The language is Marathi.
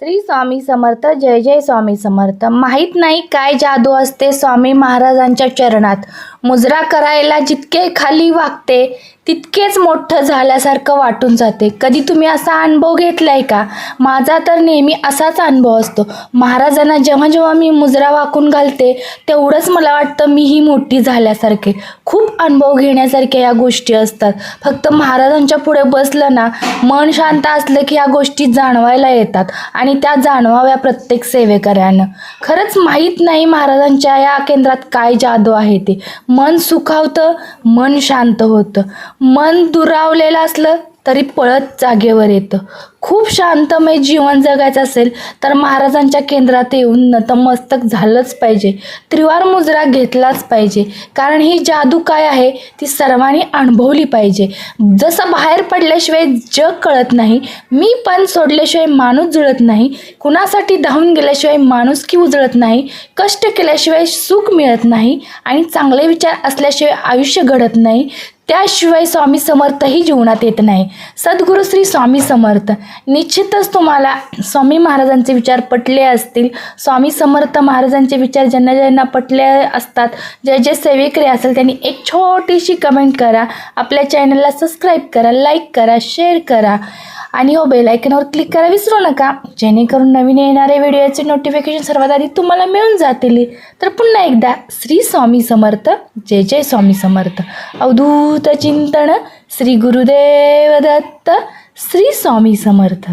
श्री स्वामी समर्थ जय जय स्वामी समर्थ. माहीत नाही काय जादू असते स्वामी महाराजांच्या चरणात. मुजरा करायला जितके खाली वागते तितकेच मोठं झाल्यासारखं वाटून जाते. कधी तुम्ही असा अनुभव घेतलाय का? माझा तर नेहमी असाच अनुभव असतो. महाराजांना जेव्हा जेव्हा मी मुजरा वाकून घालते तेवढंच मला वाटतं मीही मोठी झाल्यासारखे. खूप अनुभव घेण्यासारख्या या गोष्टी असतात. फक्त महाराजांच्या पुढे बसलं ना मन शांत असलं की या गोष्टी जाणवायला येतात आणि त्या जाणवाव्या प्रत्येक सेवेकऱ्यानं. खरंच माहीत नाही महाराजांच्या या केंद्रात काय जादू आहे ते. मन सुखावतं मन शांत होतं. मन दुरावलेलं असलं तरी पळत जागेवर येतं. खूप शांतमय जीवन जगायचं असेल तर महाराजांच्या केंद्रात येऊन नतमस्तक झालंच पाहिजे. त्रिवार मुजरा घेतलाच पाहिजे. कारण ही जादू काय आहे ती सर्वांनी अनुभवली पाहिजे. जसं बाहेर पडल्याशिवाय जग कळत नाही मी पण सोडल्याशिवाय माणूस जुळत नाही. कुणासाठी धावून गेल्याशिवाय माणूस की उजळत नाही कष्ट केल्याशिवाय सुख मिळत नाही आणि चांगले विचार असल्याशिवाय आयुष्य घडत नाही. त्याशिवाय स्वामी समर्थही जीवनात येत नाही. सद्गुरू श्री स्वामी समर्थ. निश्चितच तुम्हाला स्वामी महाराजांचे विचार पटले असतील. स्वामी समर्थ महाराजांचे विचार ज्यांना ज्यांना पटले असतात जे जे सेवेकरी असेल त्यांनी एक छोटीशी कमेंट करा. आपल्या चॅनलला सबस्क्राईब करा लाईक करा शेअर करा. आणि हो बेल क्लिक करा विसरू नका. जेणेकरून नवीन येणारे व्हिडिओचे नोटिफिकेशन सर्वात आधी तुम्हाला मिळून जातील. तर पुन्हा एकदा श्री स्वामी समर्थ जय जय स्वामी समर्थ. अवधूत चिंतन श्री गुरुदेव दत्त श्री स्वामी समर्थ.